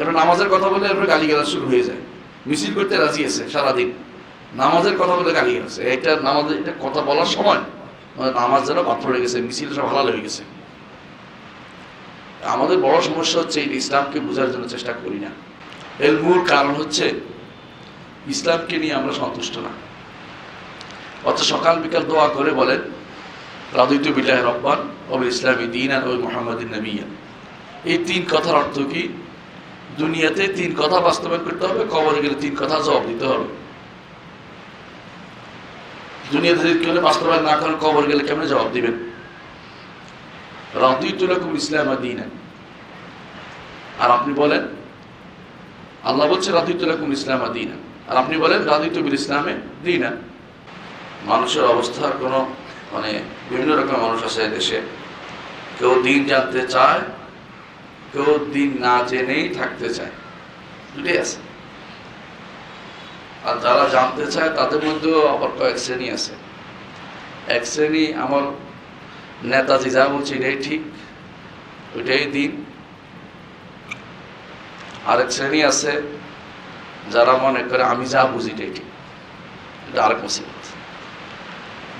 এবার নামাজের কথা বলে এরপরে গালি শুরু হয়ে যায়। মিছিল করতে রাজি আছে সারাদিন। নামাজের কথা বলে গালি গেছে এটা নামাজের এটা কথা বলার সময় আমাদের নামাজ যেন বাদ পড়ে গেছে, মিছিল সব হালাল হয়ে গেছে। আমাদের বড় সমস্যা হচ্ছে এই ইসলামকে বোঝার জন্য চেষ্টা করি না। এর মূল কারণ হচ্ছে ইসলামকে নিয়ে আমরা সন্তুষ্ট না। অর্থাৎ সকাল বিকাল দোয়া করে বলেন, রাদিত বিল্লাহ রব্বান ওবে ইসলামী দিন আর ওই মোহাম্মদিন নবিয়ান এই তিন কথার অর্থ কি? দুনিয়াতে তিন কথা বাস্তবায়ন করতে হবে, কবরে গেলে তিন কথা জবাব দিতে হবে। দুনিয়াতে বাস্তবায়ন না করেন, কবর গেলে কেমন জবাব দিবেন? রাদিতুলাকুম ইসলাম দিন। আর আপনি বলেন, আল্লাহ বলছে রাদিতুলাকুম ইসলাম দিন। আর আপনি বলেন রাদিতু বিল ইসলামে দিনা। মানুষের অবস্থার কোনো মানে বিভিন্ন রকম মানুষ আছে দেশে কেউ দিন জানতে চায় কেউ দিন না জেনেই থাকতে চায়। দুটোই আছে। আর যারা জানতে চায়, তাদের মধ্যেও আবার কয়েক শ্রেণি আছে। এক শ্রেণি আমার নেতাজি যা বলছে, এটাই ঠিক, ওইটাই দিন। আরেক শ্রেণি আছে, যারা মনে করে, আমি যা বুঝি, এটাই ঠিক। এটা আরেক মুসিবত।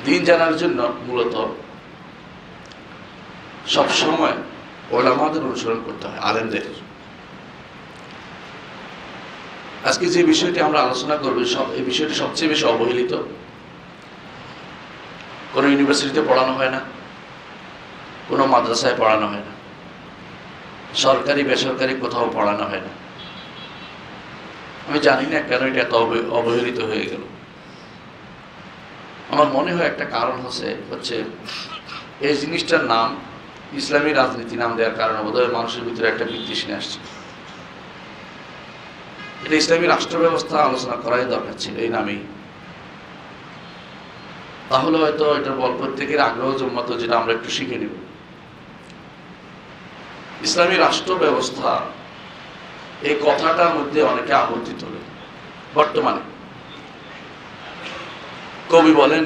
দিন জানার জন্য মূলত সবসময় ওলামাদের অনুসরণ করতে হয়, আলেমদের। আজকে যে বিষয়টি আমরা আলোচনা করব এই বিষয়টি সবচেয়ে বেশি অবহেলিত। কোনো ইউনিভার্সিটিতে পড়ানো হয় না, কোনো মাদ্রাসায় পড়ানো হয় না, সরকারি, বেসরকারি কোথাও পড়ানো হয় না। আমি জানি না কেন এটা এত অব- অবহেলিত হয়ে গেল। আমার মনে হয় একটা কারণ হচ্ছে হচ্ছে এই জিনিসটার নাম ইসলামী রাজনীতি নাম দেওয়ার কারণে বোধহয় মানুষের ভিতরে একটা বিদ্বেষণে আসছে। এটা ইসলামী রাষ্ট্র ব্যবস্থা আলোচনা করাই দরকার ছিল এই নামেই। তাহলে হয়তো এটার বল প্রত্যেকের আগ্রহ জন্মাতো যেটা আমরা একটু শিখে নেব। ইসলামী রাষ্ট্র ব্যবস্থা এই কথাটার মধ্যে অনেকে আপত্তি তোলে বর্তমানে কবি বলেন,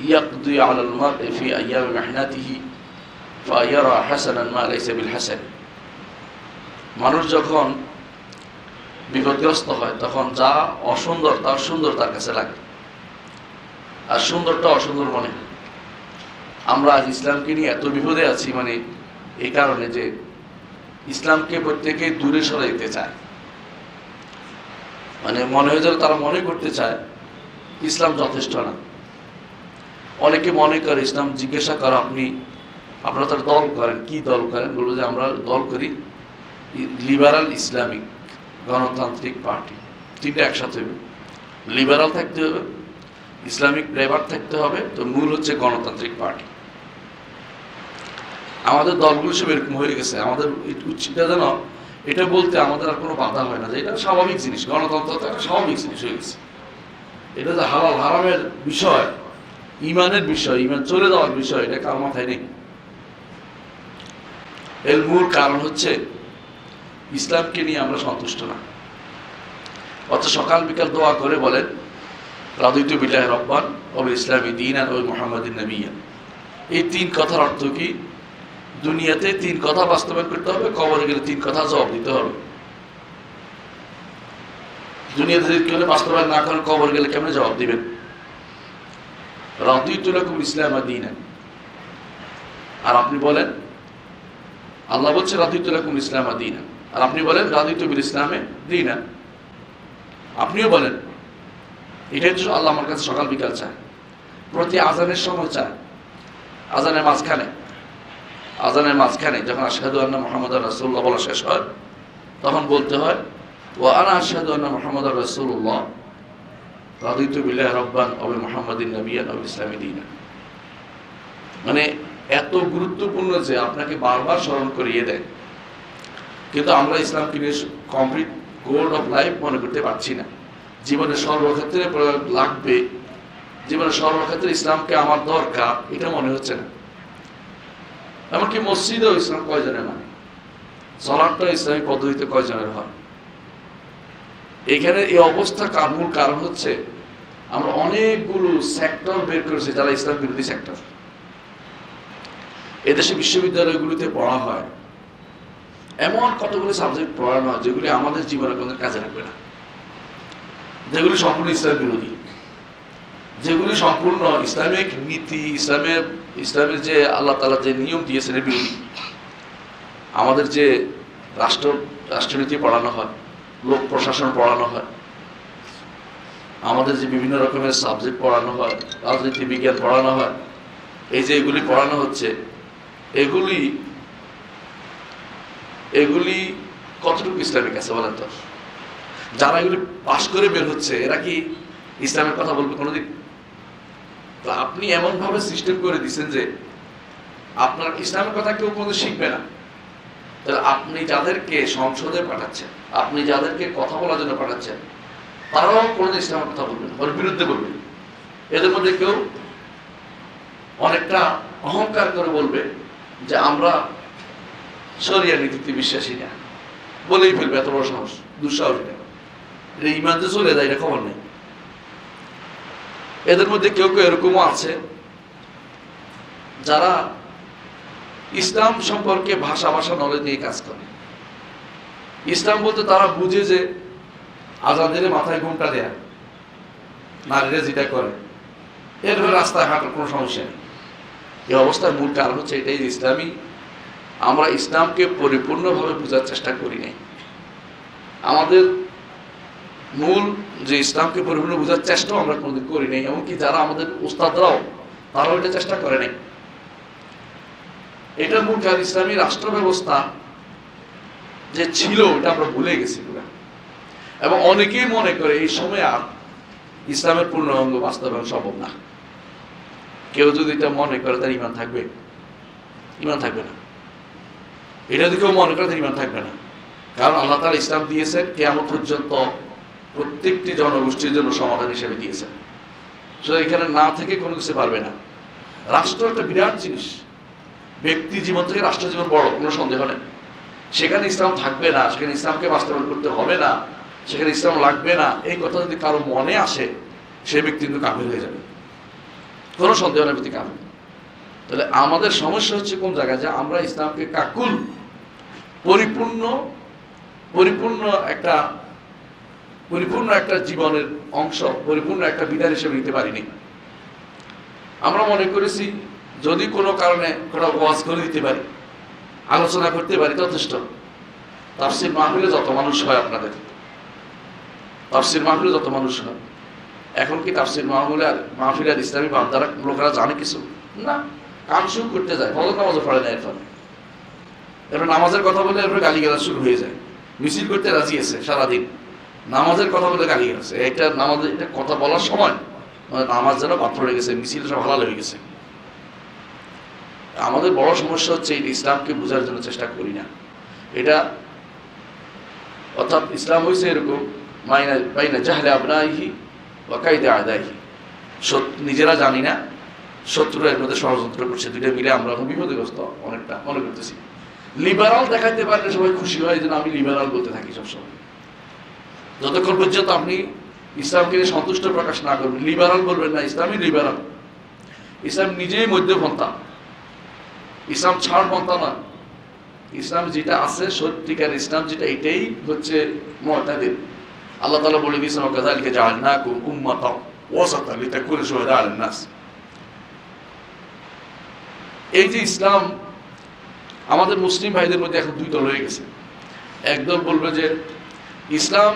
ইয়াকদি আলাল মার'i ফি আইয়ামি মেহনাতিহি ফায়ারা হাসানান মা লাইসা বিল মানুষ যখন বিপদগ্রস্ত হয়, তখন যা অসুন্দর, তার সুন্দর তার কাছে লাগে। আর সুন্দরটা অসুন্দর মনে হয়। আমরা আজ ইসলামকে নিয়ে এত বিপদে আছি মানে এই কারণে যে ইসলামকে প্রত্যেকে দূরে সরাইতে চায়। মানে মনে হয় যেন তারা মনে করতে চায়, ইসলাম যথেষ্ট না। অনেকে মনে করে, ইসলাম জিজ্ঞাসা করো আপনি আপনারা তার দল করেন, কি দল করেন? বলব যে আমরা দল করি লিবারাল ইসলামিক গণতান্ত্রিক পার্টি তিনটা একসাথে হবে। লিবারাল থাকতে হবে ইসলামিক ফ্লেভার থাকতে হবে, তো মূল হচ্ছে গণতান্ত্রিক পার্টি আমাদের দলগুলো সব এরকম হয়ে গেছে। আমাদের উচিতটা যেন এটা বলতে আমাদের আর কোনো বাধা হয় না যে এটা স্বাভাবিক জিনিস। গণতন্ত্র তো একটা স্বাভাবিক জিনিস হয়ে গেছে। এটা যে হালাল হারামের বিষয়, ইমানের বিষয়, ইমান চলে যাওয়ার বিষয়, এটা কার মাথায় নেই। এর মূল কারণ হচ্ছে ইসলামকে নিয়ে আমরা সন্তুষ্ট না। অর্থাৎ সকাল বিকাল দোয়া করে বলেন, রাদিত বিল্লাহ রব্বান ওবে ইসলামী দিন আর ওই মোহাম্মদিন নবিয়ান এই তিন কথার অর্থ কি? দুনিয়াতে তিন কথা বাস্তবায়ন করতে হবে, কবরে গেলে তিন কথা জবাব দিতে হবে। দুনিয়াতে যদি কেউ বাস্তবায়ন না করেন, কবর গেলে কেমন জবাব দিবেন? রাদিতুলাকুম ইসলাম দিন। আর আপনি বলেন আল্লাহ বলছে রাদিতুলাকুম ইসলাম দিন। আর আপনি বলেন, রাদিতু বিল ইসলামে দিনা। আপনিও বলেন, এটাই হচ্ছে আল্লাহ আমার কাছে সকাল বিকাল চায়, প্রতি আজানের সময় চায়। আজানের মাঝখানে আজানের মাঝখানে যখন আশহাদু আন্না মোহাম্মদ রাসুল্লাহ বলা শেষ হয়, তখন বলতে হয় ও আনা আশহাদু আন্না মোহাম্মদ রাসুল্লাহ রাদিতু বিল্লাহ রব্বান অবে মোহাম্মদিন নবিয়ান অবে ইসলামী দিন। মানে এত গুরুত্বপূর্ণ যে আপনাকে বারবার স্মরণ করিয়ে দেয়। কিন্তু আমরা ইসলামকে নিয়ে কমপ্লিট গোল্ড অফ লাইফ মনে করতে পারছি না। জীবনের সর্বক্ষেত্রে প্রয়োগ লাগবে। জীবনের সর্বক্ষেত্রে ইসলামকে আমার দরকার, এটা মনে হচ্ছে না। এমনকি মসজিদেও ইসলাম কয়জনের মানে? সলাটটা ইসলামী পদ্ধতিতে কয়জনের হয়? এখানে এই অবস্থা কার মূল কারণ হচ্ছে, আমরা অনেকগুলো সেক্টর বের করেছি যারা ইসলাম বিরোধী সেক্টর এদেশে বিশ্ববিদ্যালয়গুলিতে পড়া হয়। এমন কতগুলো সাবজেক্ট পড়ানো হয় যেগুলি আমাদের জীবনে কোনো কাজে লাগবে না। যেগুলি সম্পূর্ণ ইসলাম বিরোধী। যেগুলি সম্পূর্ণ ইসলামিক নীতি, ইসলামের ইসলামের যে আল্লাহ তালা যে নিয়ম দিয়েছেন বিরোধী। আমাদের যে রাষ্ট্র, রাষ্ট্রনীতি পড়ানো হয়, লোক প্রশাসন পড়ানো হয়, আমাদের যে বিভিন্ন রকমের সাবজেক্ট পড়ানো হয়, রাজনীতি, বিজ্ঞান পড়ানো হয়, এই যে এগুলি পড়ানো হচ্ছে এগুলি এগুলি কতটুকু ইসলামিক আছে বলেন তো? যারা এগুলি পাশ করে বের হচ্ছে, এরা কি ইসলামের কথা বলবে কোনোদিন? তো আপনি এমনভাবে সিস্টেম করে দিচ্ছেন যে আপনার ইসলামের কথা কেউ কোনো শিখবে না। তাহলে আপনি যাদেরকে সংসদে পাঠাচ্ছেন, আপনি যাদেরকে কথা বলার জন্য পাঠাচ্ছেন, তারাও কোনো ইসলামের কথা বলবেন ওর বিরুদ্ধে বলবেন এদের মধ্যে কেউ অনেকটা অহংকার করে বলবে যে আমরা সরিয়া নীতিতে বিশ্বাসী না। বলেই ফেলবে, এত বড় সাহস, দুঃসাহস এটা। এটা ইমান যে চলে যায়, এটা খবর নেই। এদের মধ্যে কেউ কেউ এরকমও আছে, যারা ইসলাম সম্পর্কে ভাষা ভাষা নলেজ নিয়ে কাজ করে। ইসলাম বলতে তারা বুঝে যে আজাদের মাথায় ঘুমটা দেয়া, নারীরা যেটা করে। এরপরে রাস্তায় হাঁটার কোনো সমস্যা নেই। এই অবস্থার মূল কারণ হচ্ছে এটাই ইসলামী, আমরা ইসলামকে পরিপূর্ণভাবে বোঝার চেষ্টা করি নাই। আমাদের মূল যে ইসলামকে পরিপূর্ণ বোঝার চেষ্টাও আমরা কোনোদিন করি নাই, এমনকি যারা আমাদের উস্তাদরাও, তারাও এটা চেষ্টা করে নাই। এটার মূল কারণ ইসলামী রাষ্ট্র ব্যবস্থা যে ছিল, এটা আমরা ভুলে গেছি পুরো। এবং অনেকেই মনে করে এই সময় আর ইসলামের পূর্ণাঙ্গ বাস্তবায়ন সম্ভব না। কেউ যদি এটা মনে করে, তার ইমান থাকবে। ইমান থাকবে না। এটা যদি কেউ মনে করে, তার ইমান থাকবে না। কারণ আল্লাহ তালা ইসলাম দিয়েছেন কেমন পর্যন্ত প্রত্যেকটি জনগোষ্ঠীর জন্য সমাধান হিসেবে দিয়েছেন সুতরাং এখানে না থেকে কোনো কিছু পারবে না। রাষ্ট্র একটা বিরাট জিনিস। ব্যক্তি জীবন থেকে রাষ্ট্র জীবন বড়, কোনো সন্দেহ নেই। সেখানে ইসলাম থাকবে না, সেখানে ইসলামকে বাস্তবায়ন করতে হবে না, সেখানে ইসলাম লাগবে না। এই কথা যদি কারও মনে আসে, সে ব্যক্তি কিন্তু কাফির হয়ে যাবে। কোনো সন্দেহ ব্যক্তি কাফির তাহলে আমাদের সমস্যা হচ্ছে কোন জায়গায়? যে আমরা ইসলামকে কাকুল, পরিপূর্ণ পরিপূর্ণ একটা পরিপূর্ণ একটা জীবনের অংশ, পরিপূর্ণ একটা বিধান হিসেবে নিতে পারিনি। আমরা মনে করেছি, যদি কোনো কারণে কোনো ওয়াজ করে দিতে পারি, আলোচনা করতে পারি, যথেষ্ট। তাফসির মাহফিলে যত মানুষ হয় আপনাদের, তাফসির মাহফিলে যত মানুষ হয়। এখন কি তাফসির মাহফিলে আর মাহফিল আর ইসলামী বান্দারা লোকেরা জানে কিছু? না। কাম শুরু করতে যায় ফজর নামাজও পড়ে না এরপর। এরপর নামাজের কথা বলে এরপর গালি শুরু হয়ে যায়। মিছিল করতে রাজি আছে সারাদিন। নামাজের কথা বলে গালি গেছে এটা নামাজের এটা কথা বলার সময়। মানে নামাজ যেন বাদ পড়ে গেছে, মিছিল সব হালাল হয়ে গেছে। আমাদের বড় সমস্যা হচ্ছে এই ইসলামকে বোঝার জন্য চেষ্টা করি না। এটা অর্থাৎ ইসলাম হয়েছে এরকম, মাইনা মাইনা জাহলে আপনাহি নিজেরা জানি না শত্রুরা এর মধ্যে ষড়যন্ত্র করছে দুইটা মিলে আমরা এখন বিপদগ্রস্ত অনেকটা মনে করতেছি। লিবারাল দেখাইতে পারলে সবাই খুশি হয় যে না, আমি লিবারাল বলতে থাকি সবসময়। যতক্ষণ পর্যন্ত আপনি ইসলামকে সন্তুষ্ট প্রকাশ না করবেন লিবারাল বলবেন না ইসলামই লিবারাল ইসলাম নিজেই মধ্যপন্থা। ইসলাম ছাড় পন্থা নয়। ইসলাম যেটা আছে সত্যিকার ইসলাম যেটা এটাই হচ্ছে মতাদের আল্লাহ তালা বলে দিয়েছেন ওকাজালকে জাহাল না কুম উম্মাতা ওয়াসাতা লিতাকুনা শুহাদা আলান নাস এই যে ইসলাম, আমাদের মুসলিম ভাইদের মধ্যে এখন দুই দল হয়ে গেছে। একদল বলবে যে, ইসলাম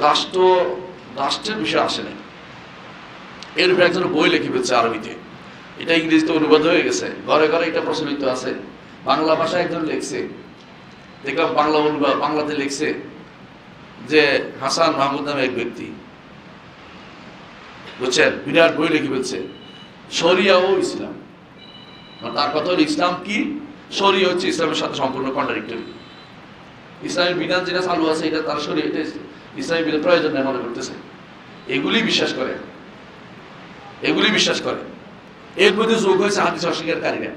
রাষ্ট্র, রাষ্ট্রের বিষয় আসে না এর উপরে একজন বই লিখে ফেলছে আরবিতে। এটা ইংরেজিতে অনুবাদ হয়ে গেছে। ঘরে ঘরে এটা প্রচলিত আছে। বাংলা ভাষায় একজন লিখছে। দেখলাম বাংলা অনুবাদ বাংলাতে লিখছে। যে হাসান মাহমুদ নামে এক ব্যক্তি। বুঝছেন? বিরাট বই লিখে ফেলছে। শরিয়া ও ইসলাম। তার কথা হলো ইসলাম কি? শরিয়া হচ্ছে ইসলামের সাথে সম্পূর্ণ কন্ট্রাডিক্টরি ইসলামের বিধান যেটা চালু আছে, এটা তার শরীর এটা ইসলামী। বিধান প্রয়োজন নেই মনে করতেছে। এগুলি বিশ্বাস করে। এগুলি বিশ্বাস করে। এর মধ্যে যোগ হয়েছে হাদিস অস্বীকারীরা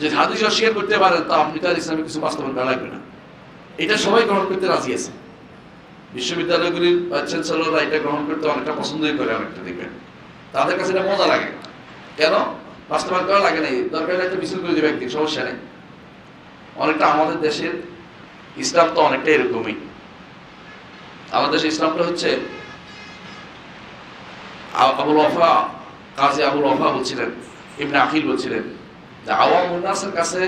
যে হাদিস অস্বীকার করতে পারেন তা আপনি তার ইসলামে কিছু বাস্তবায়ন করা লাগবে না। এটা সবাই গ্রহণ করতে রাজি আছে। বিশ্ববিদ্যালয়গুলির চ্যান্সেলররা এটা গ্রহণ করতে অনেকটা পছন্দই করে অনেকটা দেখবেন তাদের কাছে এটা মজা লাগে। কেন? বাস্তবায়ন করা লাগে নাই দরকার মিছিল করে দেবে একদিন, সমস্যা নেই। অনেকটা আমাদের দেশের ইসলাম তো অনেকটা এরকমই। আমাদের ইসলামটা হচ্ছে আবুল ওফা, কাজী আবুল ওফা বলছিলেন, ইবনে আকিল বলছিলেন যে আওয়াম উন্নাসের কাছে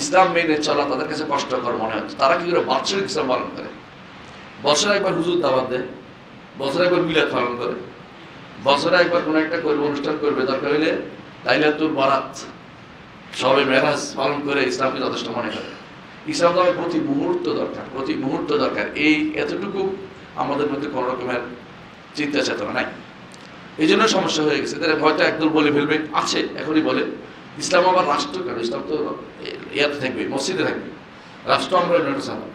ইসলাম মেনে চলা তাদের কাছে কষ্টকর মনে হচ্ছে। তারা কি করে বাৎসরিক ইসলাম পালন করে? বছরে একবার হুজুর দাবাত দেয়, বছরে একবার মিলাদ পালন করে, বছরে একবার কোনো একটা করবে, অনুষ্ঠান করবে, দরকার হইলে লাইলাতুল বারাত সবে মেরাজ পালন করে ইসলামকে যথেষ্ট মনে করে। ইসলাম তো প্রতি মুহূর্ত দরকার, প্রতি মুহূর্ত দরকার। এই এতটুকু আমাদের মধ্যে কোনো রকমের চিন্তা চেতনা নাই। এই জন্য সমস্যা হয়ে গেছে। তাহলে হয়তো একদল বলে ফেলবে, আছে, এখনই বলে। ইসলাম আবার রাষ্ট্র কেন? ইসলাম তো ইয়াতে থাকবে, মসজিদে থাকবে। রাষ্ট্র আমরা মেনে চালাম